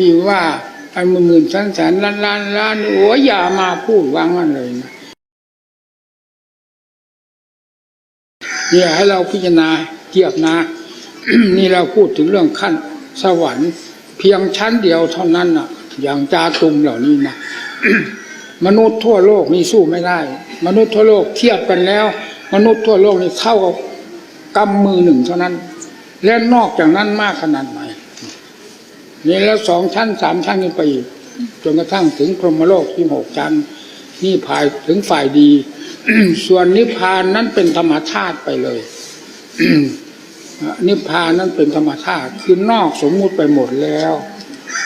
ที่ว่าอันหมื่นๆแสนแสนล้านล้านล้านโอ้ยอย่ามาพูดวางกันเลยนะเนี่ยให้เราพิจารณาเทียบนะ นี่เราพูดถึงเรื่องขั้นสวรรค์เพียงชั้นเดียวเท่านั้นน่ะ อย่างจาตุมเหล่านี้นะมนุษย์ทั่วโลกนี่สู้ไม่ได้ มนุษย์ทั่วโลกเทียบกันแล้ว มนุษย์ทั่วโลกนี่เท่ากับกำมือหนึ่งเท่านั้น และนอกจากนั้นมากขนาดไหน นี่แล้วสองชั้นสามชั้นขึ้นไปอีกจนกระทั่งถึงพรหมโลกที่หกชั้นนี่ภายถึงฝ่ายดี ส่วนนิพพานนั้นเป็นธรรมชาติไปเลยนิพพานนั้นเป็นธรรมชาติคือนอกสมมุติไปหมดแล้ว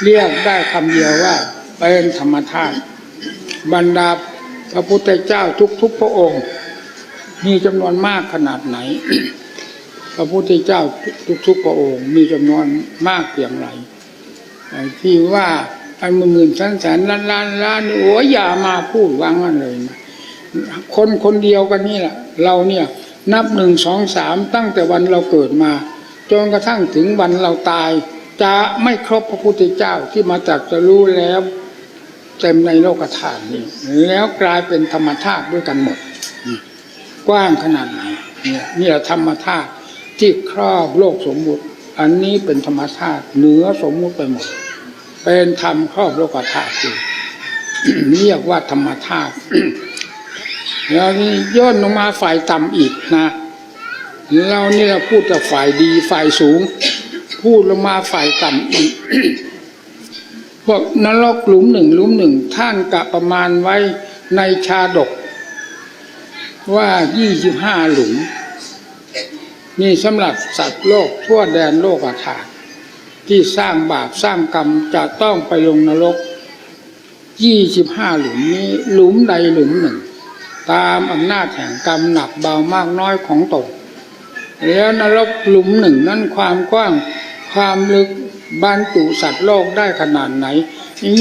เรียกได้คำเดียวว่าเป็นธรรมชาติบรรดาพระพุทธเจ้าทุกๆพระองค์ มีจำนวนมากขนาดไหน พระพุทธเจ้าทุกๆพระองค์ มีจำนวนมากเพียงไร ที่ว่าอันหมื่นแสนแสนล้านล้านล้านโอ้ยอย่ามาพูดวางกันเลยนะคนคนเดียวกันนี่แหละเราเนี่ยนับหนึ่งสองสามตั้งแต่วันเราเกิดมาจนกระทั่งถึงวันเราตาย จะไม่ครบพระพุทธเจ้าที่มาจากจะรู้แล้วเต็มในโลกธาตุนี้แล้วกลายเป็นธรรมชาติด้วยกันหมด กว้างขนาดไหนเนี่ยนี่แหละธรรมชาติที่ครอบโลกสมมุติ อันนี้เป็นธรรมชาติเหนือสมมุติไปหมด เป็นธรรมครอบโลกธาตุอยู่เรียกว่าธรรมชาติแล้วนี่ย่นลงมาฝ่ายต่ำอีกนะเรานี่เราพูดแต่ฝ่ายดีฝ่ายสูง พูดลงมาฝ่ายต่ำอีกพวกนรกหลุมหนึ่งหลุมหนึ่งท่านกะประมาณไว้ในชาดก ว่ายี่สิบห้าหลุม นี่สำหรับสัตว์โลกทั่วแดนโลกอาถาที่สร้างบาปสร้างกรรมจะต้องไปลงนรกยี่สิบห้าหลุมนี้หลุมใดหลุมหนึ่ง ตามอำนาจแห่งกรรมหนักเบามากน้อยของตนแล้วนรกหลุมหนึ่งนั้นความกว้างความลึกบรรจุสัตว์โลกได้ขนาดไหน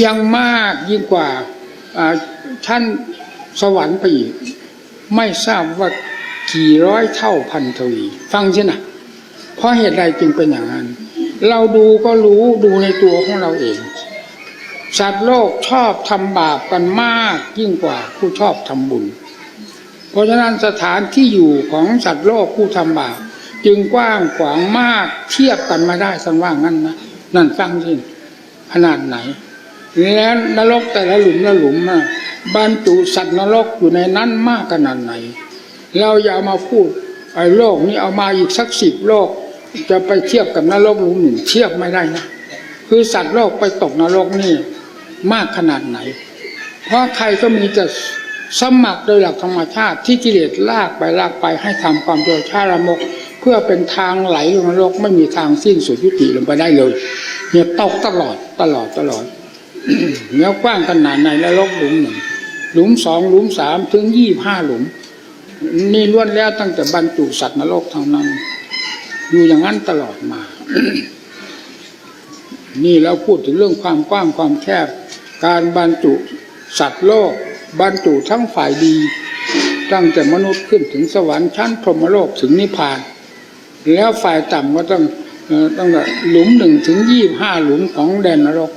ยังมากยิ่งกว่าอ่าท่านสวรรค์ไปอีก ไม่ทราบว่า กี่ร้อยเท่าพันทวี ฟังใช่นะเพราะเหตุใดจึงเป็นอย่างนั้น เราดูก็รู้ดูในตัวของเราเอง สัตว์โลกชอบทำบาปกันมากยิ่งกว่าผู้ชอบทำบุญ เพราะฉะนั้นสถานที่อยู่ของสัตว์โลกผู้ทำบาปจึงกว้างขวางมากเทียบกันไม่ได้สังว่างั้นนะนั่นฟังสิขนาดไหน แล้วนรกแต่ละหลุมละหลุมนะบรรจุสัตว์นรกอยู่ในนั้นมากขนาดไหน เราอย่าเอามาพูดไอ้โลกนี้เอามาอีกสักสิบโลก จะไปเทียบกับนรกหลุมหนึ่งเทียบไม่ได้นะคือสัตว์โลกไปตกนรกนี่มากขนาดไหน เพราะใครก็มีแต่สมัครโดยหลักธรรมชาติที่กิเลสลากไปลากไปให้ทำความโดยชาละมก เพื่อเป็นทางไหลลงนรกไม่มีทางสิ้นสุดยุติลงไปได้เลยเนี่ยตกตลอดตลอดตลอดเนื้อกว้างขนาดไหนนรกหลุมหนึ่งหลุมสองหลุมสามถึงยี่ห้าหลุม นี่ล้วนแล้วตั้งแต่บรรจุสัตว์นรกทางนั้น อยู่อย่างนั้นตลอดมา นี่เราพูดถึงเรื่องความกว้างความแคบ การบรรจุสัตว์โลก บรรจุทั้งฝ่ายดี ตั้งแต่มนุษย์ขึ้นถึงสวรรค์ชั้นพรหมโลกถึงนิพพาน แล้วฝ่ายต่ำก็ต้องเอ่อตั้งแต่หลุมหนึ่งถึงยี่ห้าหลุมของแดนนรก